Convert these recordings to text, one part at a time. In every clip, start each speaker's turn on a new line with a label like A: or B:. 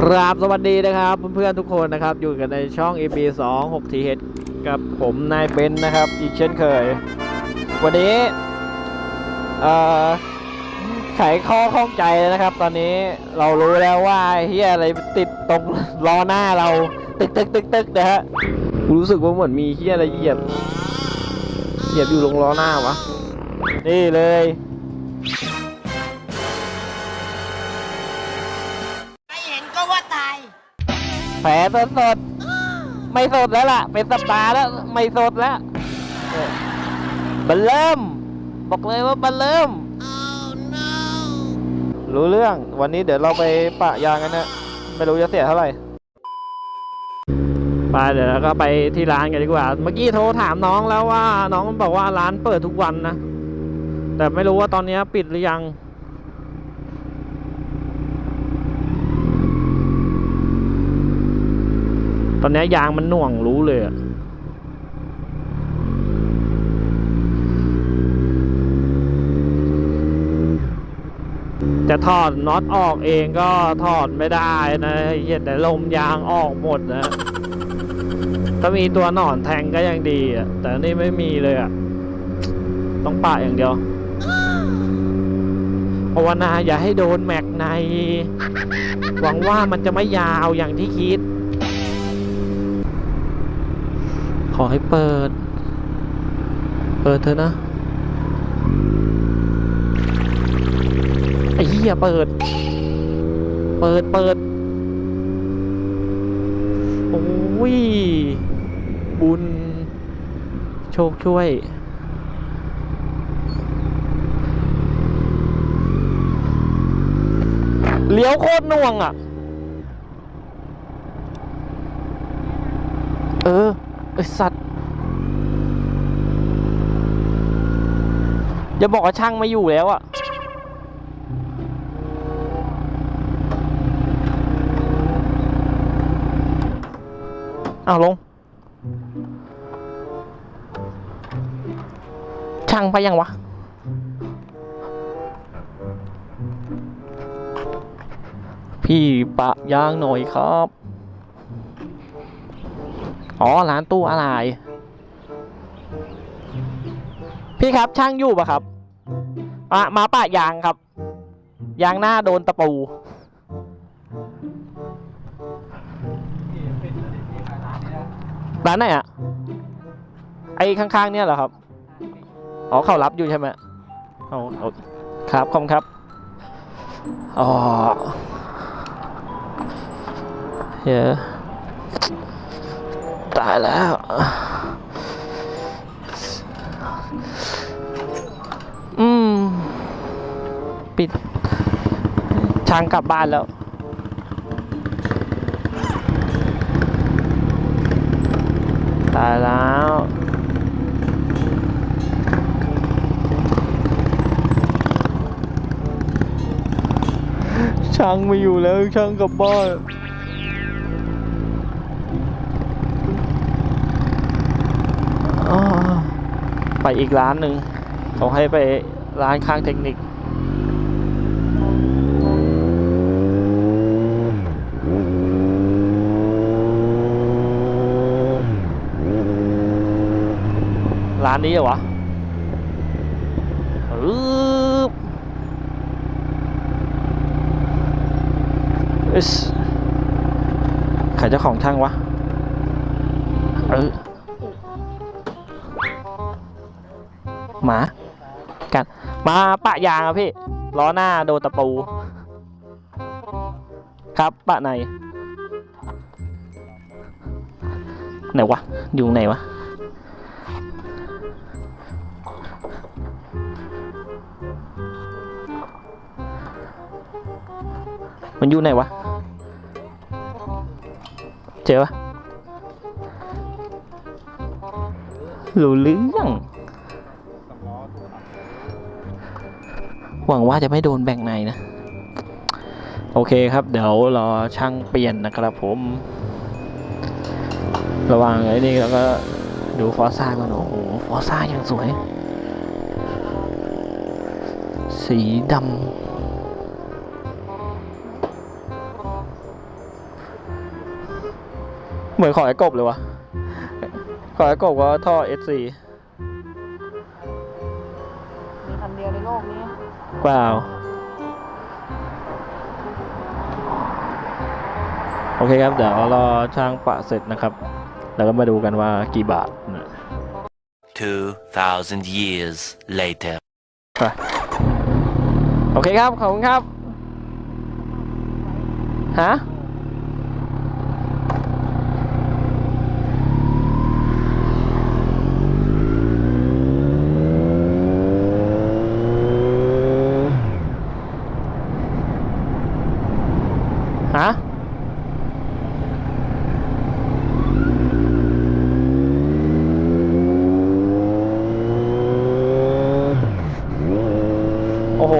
A: ครับสวัสดีนะครับเพื่อนๆทุกคนนะครับ อยู่กันในช่อง EP 2 6 TH กับผมนายเบนซ์นะครับ อีกเช่นเคย วันนี้เอ่อไขข้อข้องใจนะครับ ตอนนี้เรารู้แล้วว่าเฮียอะไรติดตรงล้อหน้าเรา ตึกตึกตึกตึกนะฮะรู้สึกว่าเหมือนมีเฮียอะไรเหยียบเหยียบอยู่ตรงล้อหน้าวะนี่เลย แผลสดสดๆไม่สดแล้วล่ะ เป็นสปาแล้ว ไม่สดแล้วเออบันเริ่ม บอกเลยว่าบันเริ่ม รู้เรื่อง วันนี้เดี๋ยวเราไปปะยางกันนะ ไม่รู้จะเสียเท่าไหร่ไปเดี๋ยวเราก็ไปที่ร้านกันดีกว่า เมื่อกี้โทรถามน้องแล้วว่า น้องบอกว่าร้านเปิดทุกวันนะ แต่ไม่รู้ว่าตอนนี้ปิดหรือยัง ตอนนี้ยางมันหน่วงรู้เลยอะจะถอดน็อตออกเองก็ถอดไม่ได้นะเหี้ยแต่ลมยางออกหมดนะ ถ้ามีตัวหนอนแทงก็ยังดีอะ แต่นี่ไม่มีเลยอะ ต้องปะอย่างเดียวภาวนาอย่าให้โดนแม็กใน หวังว่ามันจะไม่ยาวอย่างที่คิด อให้เปิด เปิดเถอะนะ ไอ้เหี้ยเปิด เปิดเปิด โอ้ย บุญ โชคช่วยเลี้ยวโคตรน่วงอะ เออไอสัตว์ อย่าบอกว่าช่างไม่อยู่แล้วอะเอาลง ช่างไปยังวะ พี่ปะยางหน่อยครับ อ๋อ ร้านตู้อะไร พี่ครับช่างอยู่ปะครับมามาปะยางครับ ยางหน้าโดนตะปู ร้านไหนอะไอ้ข้างๆเนี่ยเหรอครับ อ๋อเขารับอยู่ใช่ไหมเอาเอาครับขอบคุณครับ อ๋อเฮ้ยตายแล้ว ปิดช้างกลับบ้านแล้ว ตายแล้วช่างไม่อยู่แล้วช่างกลับบ้านอ้อไปอีกร้านหนึ่งเขาให้ไปร้านข้างเทคนิค ร้านนี้เหรอวะอึ๊บอิสใครเจ้าของช่างวะ เออ หมา กัด มาปะยางครับพี่ ล้อหน้าโดนตะปู ครับปะในไหนวะ อยู่ไหนวะ มันอยู่ไหนวะ เจอปะรู้เรื่องหวังว่าจะไม่โดนแบ่งในนะ โอเคครับ เดี๋ยวรอช่างเปลี่ยนนะครับผม ระว่างไอ้นี่แล้วก็ดูฟอร์ซ่าก่อนโอ้โหฟอร์ซ่ายังสวย สีดำ เหมือนของไอ้กบเลยวะของไอ้กบก็ท่อ SC
B: มีคันเดียวในโลกนี้
A: เปล่า โอเคครับ เดี๋ยวรอช่างปะเสร็จนะครับ แล้วก็มาดูกันว่ากี่บาทนะ
C: 2,000 years later.
A: ไปโอเคครับ ขอบคุณครับ ฮะ ฮะ โอ้โหเอ่อ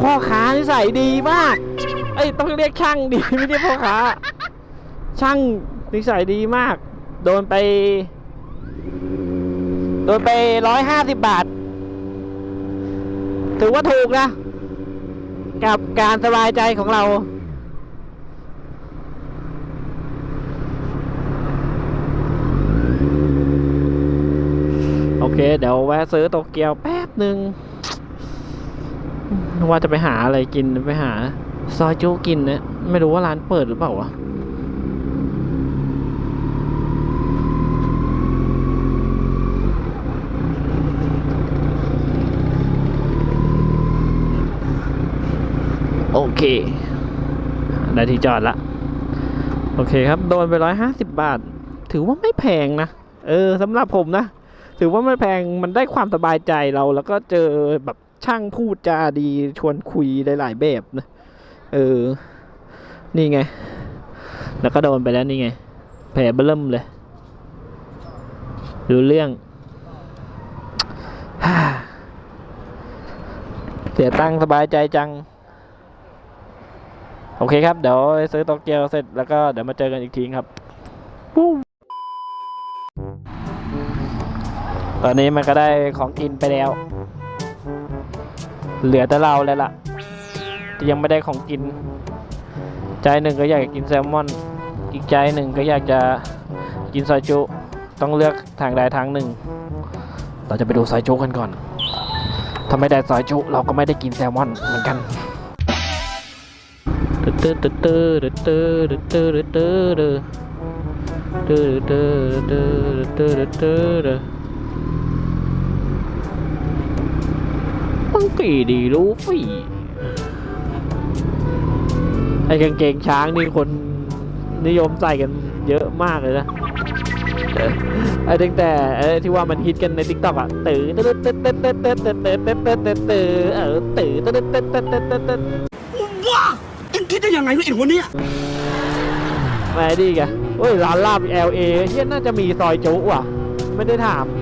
A: พ่อค้านิสัยดีมาก เอ้ยต้องเรียกช่างดีไม่ใช่พ่อค้า ช่างนิสัยดีมาก โดนไป โดนไปร้อยห้าสิบบาท ถือว่าถูกนะ กับการสบายใจของเราโอเค เดี๋ยวแวะซื้อโตเกียวแป๊บหนึ่ง ว่าจะไปหาอะไรกินไปหา ซอยจูกินนะไม่รู้ว่าร้านเปิดหรือเปล่าวะโอเคได้ที่จอดละ โอเคครับ โดนไปร้อยห้าสิบบาท ถือว่าไม่แพงนะ เออสำหรับผมนะ ถือว่าไม่แพงมันได้ความสบายใจเราแล้วก็เจอแบบ ช่างพูดจาดีชวนคุยหลายๆแบบนะ เออ นี่ไง แล้วก็โดนไปแล้วนี่ไง แผลเบิ่มเลยรู้เรื่องเสียตังสบายใจจัง โอเคครับ เดี๋ยวซื้อโตเกียวเสร็จแล้วก็เดี๋ยวมาเจอกันอีกทีครับตอนนี้มันก็ได้ของกินไปแล้ว เหลือแต่เราเลยล่ะที่ยังไม่ได้ของกิน ใจหนึ่งก็อยากจะกินแซลมอน อีกใจหนึ่งก็อยากจะกินซอยจุ ต้องเลือกทางใดทางหนึ่ง เราจะไปดูซอยจุกันก่อน ถ้าไม่ได้ซอยจุเราก็ไม่ได้กินแซลมอนเหมือนกันตื้อตื้อตื้อตื้อตื้อตื้อตื้อตื้อตื้อตื้อตื้อตื้อตื้อตื้อ งกี่ดีรู้ฝีไอ้กางเกงช้างนี่คนนิยมใส่กันเยอะมากเลยนะเออไอ้ตั้งแต่ไอ้ที่ว่ามันฮิตกันในทิกตอกอะตื่นตื่นตื่นตื่นตื่นตื่นตื่นตื่นตื่นตื่นตื่นตื่นเออตื่นตื่นตื่นตื่นตื่นตื่นตื่น
D: ว้าเอ็งคิดได้ยังไงวะไอ้หัวเนี้ย
A: มาดีแกเฮ้ยร้านลาบ LA เฮียน่าจะมีซอยจุว่ะ ไม่ได้ถามเ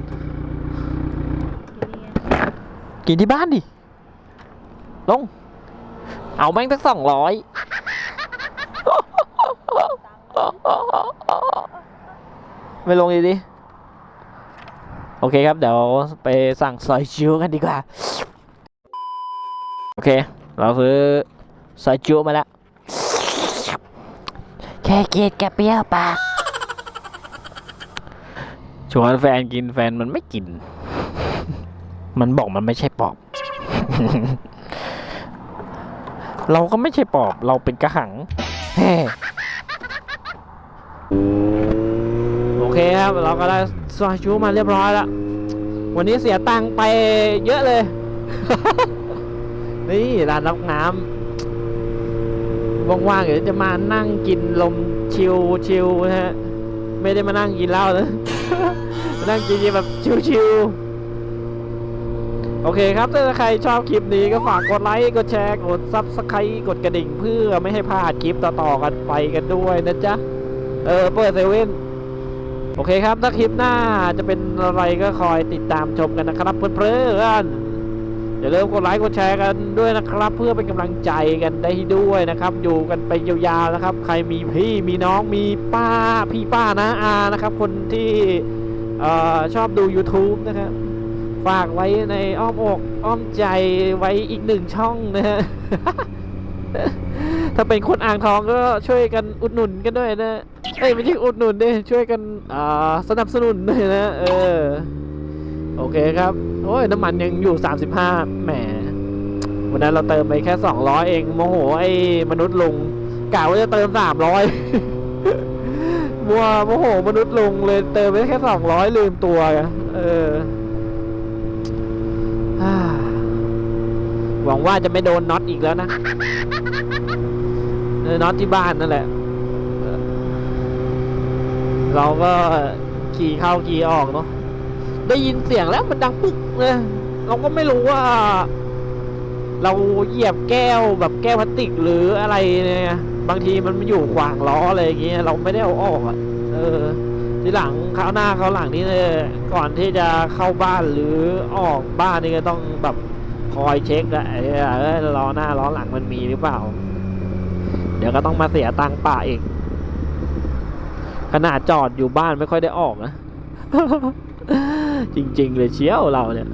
A: กินที่บ้านดิ ลง เอาแม่งสักสองร้อยไม่ลงดีดิ โอเคครับ เดี๋ยวไปสั่งซอยชิวกันดีกว่า โอเค เราซื้อซอยจุมาแล้ว แค่กินกับเปรี้ยวปากชวนแฟนกินแฟนมันไม่กิน มันบอกมันไม่ใช่ปอบ เราก็ไม่ใช่ปอบ เราเป็นกระหังแฮ่โอเคครับ เราก็ได้ซอยจูมาเรียบร้อยแล้ว วันนี้เสียตังค์ไปเยอะเลย นี่ร้านรับน้ำว่างๆเดี๋ยวจะมานั่งกินลมชิวชิวๆนะฮะ ไม่ได้มานั่งกินเหล้านะ มานั่งกินแบบชิวๆ โอเคครับถ้าใครชอบคลิปนี้ก็ฝากกดไลค์ กดแชร์ กดซับสไครต์กดกระดิ่งเพื่อไม่ให้พลาดคลิปต่อๆกันไปกันด้วยนะจ๊ะ เออเปิดเซเว่นโอเคครับ ถ้าคลิปหน้าจะเป็นอะไรก็คอยติดตามชมกันนะครับเพื่อนๆอย่าลืมกดไลค์กดแชร์กันด้วยนะครับ เพื่อเป็นกำลังใจกันได้ด้วยนะครับ อยู่กันไปยาวๆนะครับ ใครมีพี่มีน้องมีป้าพี่ป้านะอานะครับ คนที่ออชอบดู YouTube นะครับ ฝากไว้ในอ้อมอกอ้อมใจไว้อีกหนึ่งช่องนะฮะ ถ้าเป็นคนอ่างทองก็ช่วยกันอุดหนุนกันด้วยนะเอ้ยไม่ใช่อุดหนุนดิช่วยกันอ่าสนับสนุนด้วยนะเออโอเคครับโอ้ยน้ำมันยังอยู่ 35แหมวันนั้นเราเติมไปแค่ 200 เองโมโหไอ้มนุษย์ลุงกะว่าจะเติม 300มัวโมโหมนุษย์ลุงเลยเติมไปแค่ 200 ลืมตัว เออ ฮ่า หวังว่าจะไม่โดนน็อตอีกแล้วนะน็อตที่บ้านนั่นแหละ เราก็ขี่เข้าขี่ออกเนาะได้ยินเสียงแล้วมันดังปุ๊กเลยเราก็ไม่รู้ว่า เราเหยียบแก้วแบบแก้วพลาสติกหรืออะไรเนี่ยบางทีมันมาอยู่ขวางล้ออะไรอย่างเงี้ยเราไม่ได้เอาออกอะเออ ทีหลังคราวหน้าคราวหลังนี่เลยก่อนที่จะเข้าบ้านหรือออกบ้านนี่ก็ต้องแบบ คอยเช็คอะไอ้เอ้ยล้อหน้าล้อหลังมันมีหรือเปล่า เดี๋ยวก็ต้องมาเสียตังค์ป่าอีก ขนาดจอดอยู่บ้านไม่ค่อยได้ออกนะ จริง ๆ เลยเชียวเราเนี่ย